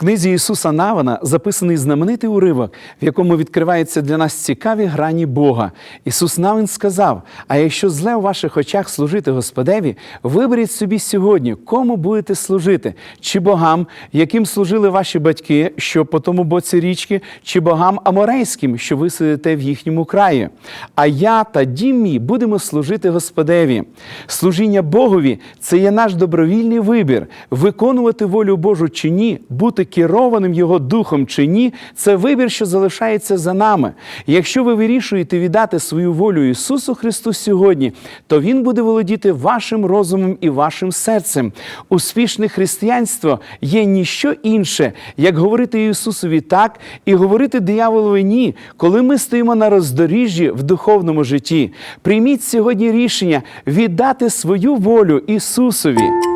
книзі Ісуса Навана записаний знаменитий уривок, в якому відкриваються для нас цікаві грані Бога. Ісус Навин сказав: А якщо зле у ваших очах служити Господеві, виберіть собі сьогодні, кому будете служити, чи богам, яким служили ваші батьки, що по тому боці річки, чи богам аморейським, що ви сидите в їхньому краї. А я та дім мій будемо служити Господеві. Служіння Богові це є наш добровільний вибір. Виконувати волю Божу чи ні, бути керованим Його духом чи ні, це вибір, що залишається за нами. Якщо ви вирішуєте віддати свою волю Ісусу Христу сьогодні, то Він буде володіти вашим розумом і вашим серцем. Успішне християнство є ніщо інше, як говорити Ісусові так і говорити дияволові ні, коли ми стоїмо на роздоріжжі в духовному житті. Прийміть сьогодні рішення віддати свою волю Ісусові.